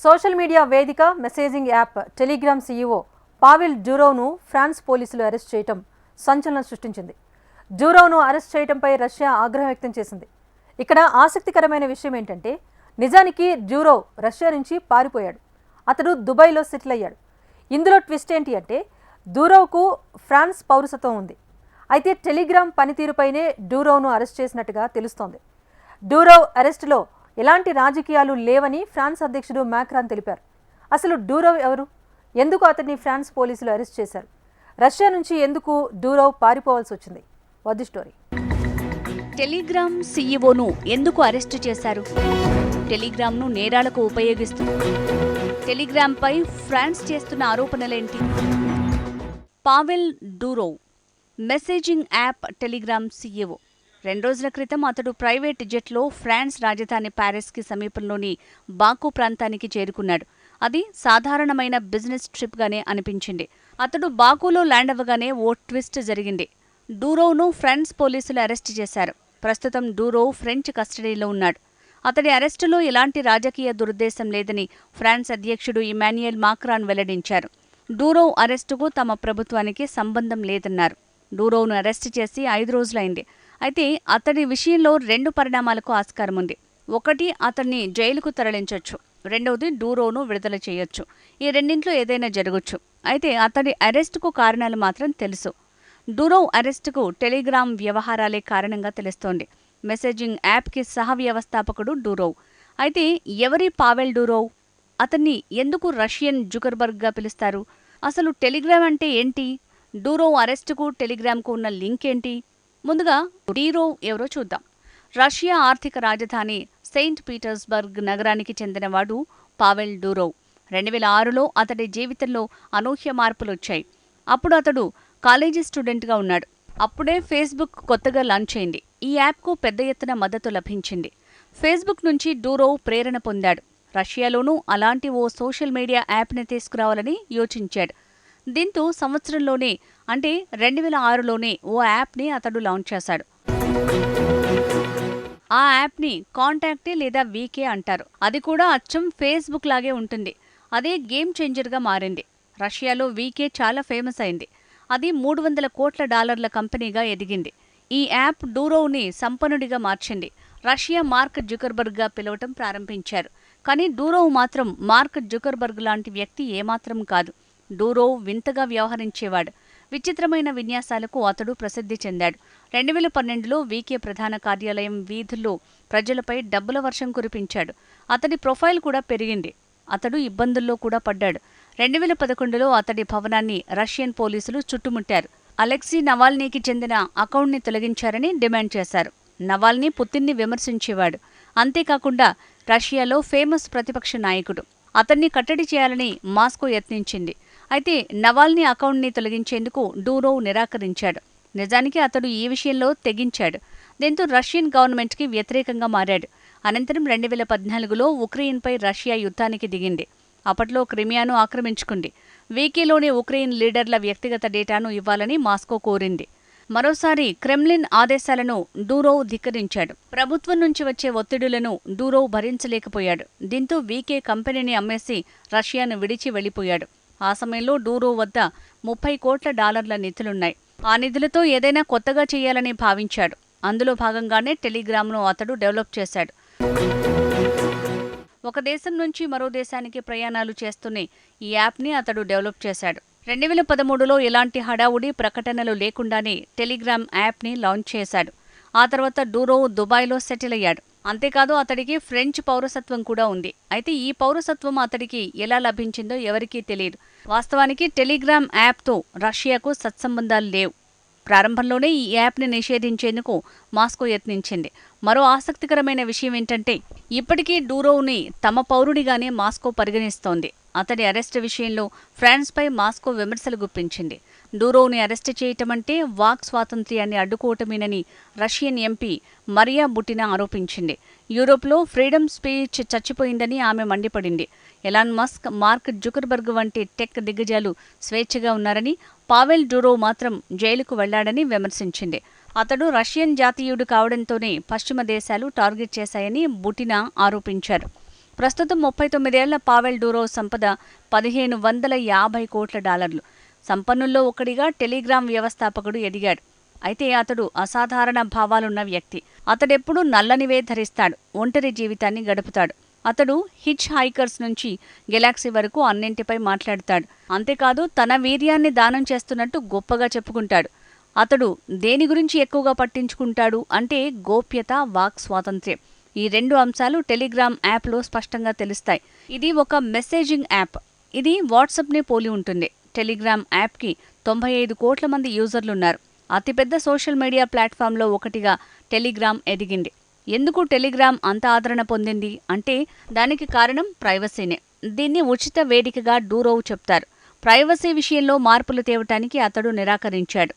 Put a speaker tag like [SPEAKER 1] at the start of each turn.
[SPEAKER 1] Social media వేదిక messaging app Telegram CEO Pavel డ్యూరోవ్ను France పోలీసులు arrest చేయటం సంచలనం సృష్టించింది. డ్యూరోవ్ను అరెస్ట్ చేయడంపై రష్యా ఆగ్రహం వ్యక్తం చేసింది. ఇక్కడ ఆసక్తికరమైన విషయం ఏంటంటే నిజానికి డ్యూరోవ్ రష్యా నుంచి పారిపోయాడు. అతడు దుబాయ్లో సెటిల్ అయ్యాడు. ఇందులో ట్విస్ట్ ఏంటి అంటే డ్యూరోవ్కు ఫ్రాన్స్ పౌరసత్వం ఉంది. అయితే టెలిగ్రామ్ పనితీరుపైనే డ్యూరోవ్ను అరెస్ట్ చేసినట్టుగా తెలుస్తోంది. డ్యూరోవ్ అరెస్టులో ఎలాంటి రాజకీయాలు లేవని ఫ్రాన్స్ అధ్యక్షుడు మ్యాక్రాన్ తెలిపారు. అసలు డూరవ్ ఎవరు? ఎందుకు అతన్ని ఫ్రాన్స్ పోలీసులు అరెస్ట్ చేశారు? రష్యా నుంచి ఎందుకు డూరవ్ పారిపోవాల్సి వచ్చింది? వద్దు స్టోరీ.
[SPEAKER 2] టెలిగ్రామ్ సీఈఓను ఎందుకు అరెస్టు చేశారు? టెలిగ్రామ్ను నేరాలకు ఉపయోగిస్తూ టెలిగ్రామ్పై ఫ్రాన్స్ చేస్తున్న ఆరోపణలేంటి? Pavel Durov messaging app Telegram CEO రెండు రోజుల క్రితం అతడు ప్రైవేట్ జెట్లో ఫ్రాన్స్ రాజధాని ప్యారిస్కి సమీపంలోని బాకు ప్రాంతానికి చేరుకున్నాడు. అది సాధారణమైన బిజినెస్ ట్రిప్గానే అనిపించింది. అతడు బాకులో ల్యాండ్ అవ్వగానే ఓ ట్విస్ట్ జరిగింది. డూరోవ్ను ఫ్రాన్స్ పోలీసులు అరెస్ట్ చేశారు. ప్రస్తుతం డూరోవ్ ఫ్రెంచ్ కస్టడీలో ఉన్నాడు. అతడి అరెస్టులో ఎలాంటి రాజకీయ దురుద్దేశం లేదని ఫ్రాన్స్ అధ్యక్షుడు ఇమాన్యుయల్ మాక్రాన్ వెల్లడించారు. డూరోవ్ అరెస్టుకు తమ ప్రభుత్వానికి సంబంధం లేదన్నారు. డూరోవ్ను అరెస్ట్ చేసి ఐదు రోజులైంది. అయితే అతడి విషయంలో రెండు పరిణామాలకు ఆస్కారం ఉంది ఒకటి అతన్ని జైలుకు తరలించవచ్చు రెండవది డూరోను విడుదల చేయొచ్చు. ఈ రెండింట్లో ఏదైనా జరగచ్చు. అయితే అతడి అరెస్టుకు కారణాలు మాత్రం తెలుసు. డూరోవ్ అరెస్టుకు టెలిగ్రామ్ వ్యవహారాలే కారణంగా తెలుస్తోంది. మెసేజింగ్ యాప్కి సహ వ్యవస్థాపకుడు డూరోవ్ అయితే ఎవరి పావెల్ డూరోవ్ అతన్ని ఎందుకు రష్యన్ జుకర్బర్గ్గా పిలుస్తారు? అసలు టెలిగ్రామ్ అంటే ఏంటి? డూరోవ్ అరెస్టుకు టెలిగ్రామ్కు ఉన్న లింక్ ఏంటి? ముందుగా డీరోవ్ ఎవరో చూద్దాం. రష్యా ఆర్థిక రాజధాని సెయింట్ పీటర్స్బర్గ్ నగరానికి చెందినవాడు పావెల్ డూరోవ్ రెండు వేల ఆరులో అతడి జీవితంలో అనూహ్య మార్పులొచ్చాయి. అప్పుడు అతడు కాలేజీ స్టూడెంట్గా ఉన్నాడు. అప్పుడే ఫేస్బుక్ కొత్తగా లాంచ్ అయింది. ఈ యాప్కు పెద్ద ఎత్తున మద్దతు లభించింది. ఫేస్బుక్ నుంచి డూరోవ్ ప్రేరణ పొందాడు. రష్యాలోనూ అలాంటి ఓ సోషల్ మీడియా యాప్ని తీసుకురావాలని యోచించాడు. దీంతో సంవత్సరంలోనే అంటే రెండు వేల ఆరులోనే ఓ యాప్ని అతడు లాంచ్ చేశాడు. ఆ యాప్ని కాంటాక్టే లేదా వీకే అంటారు. అది కూడా అచ్చం ఫేస్బుక్ లాగే ఉంటుంది. అదే గేమ్ చేంజర్గా మారింది. రష్యాలో వీకే చాలా ఫేమస్ అయింది. అది మూడు వందల కోట్ల డాలర్ల కంపెనీగా ఎదిగింది. ఈ యాప్ డూరోవ్ని సంపన్నుడిగా మార్చింది. రష్యా మార్క్ జుకర్బర్గ్గా పిలవటం ప్రారంభించారు. కానీ డూరోవ్ మాత్రం మార్క్ జుకర్బర్గ్ లాంటి వ్యక్తి ఏమాత్రం కాదు. డూరోవ్ వింతగా వ్యవహరించేవాడు. విచిత్రమైన విన్యాసాలకు అతడు ప్రసిద్ధి చెందాడు. రెండు వేల పన్నెండులో వీకే ప్రధాన కార్యాలయం వీధుల్లో ప్రజలపై డబ్బుల వర్షం కురిపించాడు. అతడి ప్రొఫైల్ కూడా పెరిగింది. అతడు ఇబ్బందుల్లో కూడా పడ్డాడు. రెండు వేల పదకొండులో అతడి భవనాన్ని రష్యన్ పోలీసులు చుట్టుముట్టారు. అలెక్సీ నవాల్నీకి చెందిన అకౌంట్ని తొలగించారని డిమాండ్ చేశారు. నవాల్నీ పుతిన్ని విమర్శించేవాడు. అంతేకాకుండా రష్యాలో ఫేమస్ ప్రతిపక్ష నాయకుడు. అతన్ని కట్టడి చేయాలని మాస్కో యత్నించింది. అయితే నవాల్నీ అకౌంట్ని తొలగించేందుకు డూరోవ్ నిరాకరించాడు. నిజానికి అతడు ఈ విషయంలో తెగించాడు. దీంతో రష్యన్ గవర్నమెంట్కి వ్యతిరేకంగా మారాడు. అనంతరం రెండు వేల పద్నాలుగులో ఉక్రెయిన్పై రష్యా యుద్ధానికి దిగింది. అప్పట్లో క్రిమియాను ఆక్రమించుకుంది. వీకీలోని ఉక్రెయిన్ లీడర్ల వ్యక్తిగత డేటాను ఇవ్వాలని మాస్కో కోరింది. మరోసారి క్రెమ్లిన్ ఆదేశాలను డూరోవ్ ధిక్కరించాడు. ప్రభుత్వం నుంచి వచ్చే ఒత్తిడులను డూరోవ్ భరించలేకపోయాడు. దీంతో వీకే కంపెనీని అమ్మేసి రష్యాను విడిచి వెళ్ళిపోయాడు ఆ సమయంలో డూరో వద్ద ముప్పై కోట్ల డాలర్ల నిధులున్నాయి. ఆ నిధులతో ఏదైనా కొత్తగా చేయాలని భావించాడు. అందులో భాగంగానే టెలిగ్రామ్ను అతడు డెవలప్ చేశాడు. ఒక దేశం నుంచి మరో దేశానికి ప్రయాణాలు చేస్తూనే ఈ యాప్ని అతడు డెవలప్ చేశాడు. రెండు వేల పదమూడులో ఎలాంటి హడావుడి ప్రకటనలు లేకుండానే టెలిగ్రామ్ యాప్ని లాంచ్ చేశాడు. ఆ తర్వాత డూరో దుబాయ్లో సెటిల్ అయ్యాడు. అంతేకాదు అతడికి ఫ్రెంచ్ పౌరసత్వం కూడా ఉంది. అయితే ఈ పౌరసత్వం అతడికి ఎలా లభించిందో ఎవరికీ తెలియదు. వాస్తవానికి టెలిగ్రామ్ యాప్తో రష్యాకు సత్సంబంధాలు లేవు. ప్రారంభంలోనే ఈ యాప్ని నిషేధించేందుకు మాస్కో యత్నించింది. మరో ఆసక్తికరమైన విషయం ఏంటంటే ఇప్పటికీ డూరోవ్ని తమ పౌరుడిగానే మాస్కో పరిగణిస్తోంది. అతడి అరెస్టు విషయంలో ఫ్రాన్స్పై మాస్కో విమర్శలు గుప్పించింది. డూరోవ్ని అరెస్ట్ చేయటం అంటే వాక్ స్వాతంత్ర్యాన్ని అడ్డుకోవటమేనని రష్యన్ ఎంపీ మరియా బుటినా ఆరోపించింది. యూరోప్లో ఫ్రీడమ్ స్పీచ్ చచ్చిపోయిందని ఆమె మండిపడింది. ఎలాన్ మస్క్ మార్క్ జుకర్బర్గ్ వంటి టెక్ దిగ్గజాలు స్వేచ్ఛగా ఉన్నారని పావెల్ డూరోవ్ మాత్రం జైలుకు వెళ్ళాడని విమర్శించింది. అతడు రష్యన్ జాతీయుడు కావడంతోనే పశ్చిమ దేశాలు టార్గెట్ చేశాయని బుటినా ఆరోపించారు. ప్రస్తుతం ముప్పై తొమ్మిదేళ్ళ పావెల్ డూరో సంపద పదిహేను వందల యాభై కోట్ల డాలర్లు. సంపన్నుల్లో ఒకడిగా టెలిగ్రామ్ వ్యవస్థాపకుడు ఎదిగాడు. అయితే అతడు అసాధారణ భావాలున్న వ్యక్తి. అతడెప్పుడూ నల్లనివే ధరిస్తాడు. ఒంటరి జీవితాన్ని గడుపుతాడు. అతడు హిచ్ హైకర్స్ నుంచి గెలాక్సీ వరకు అన్నింటిపై మాట్లాడతాడు. అంతేకాదు తన వీర్యాన్ని దానం చేస్తున్నట్టు గొప్పగా చెప్పుకుంటాడు. అతడు దేని గురించి ఎక్కువగా పట్టించుకుంటాడు అంటే గోప్యత వాక్ స్వాతంత్ర్యం. ఈ రెండు అంశాలు టెలిగ్రామ్ యాప్లో స్పష్టంగా తెలుస్తాయి. ఇది ఒక మెసేజింగ్ యాప్. ఇది వాట్సాప్ని పోలి ఉంటుంది. టెలిగ్రామ్ యాప్కి తొంభై ఐదు కోట్ల మంది యూజర్లున్నారు. అతిపెద్ద సోషల్ మీడియా ప్లాట్ఫామ్లో ఒకటిగా టెలిగ్రామ్ ఎదిగింది. ఎందుకు టెలిగ్రామ్ అంత ఆదరణ పొందింది? అంటే దానికి కారణం ప్రైవసీనే. దీన్ని ఉచిత వేదికగా డూరోవ్ చెప్తారు. ప్రైవసీ విషయంలో మార్పులు తేవటానికి అతడు నిరాకరించాడు.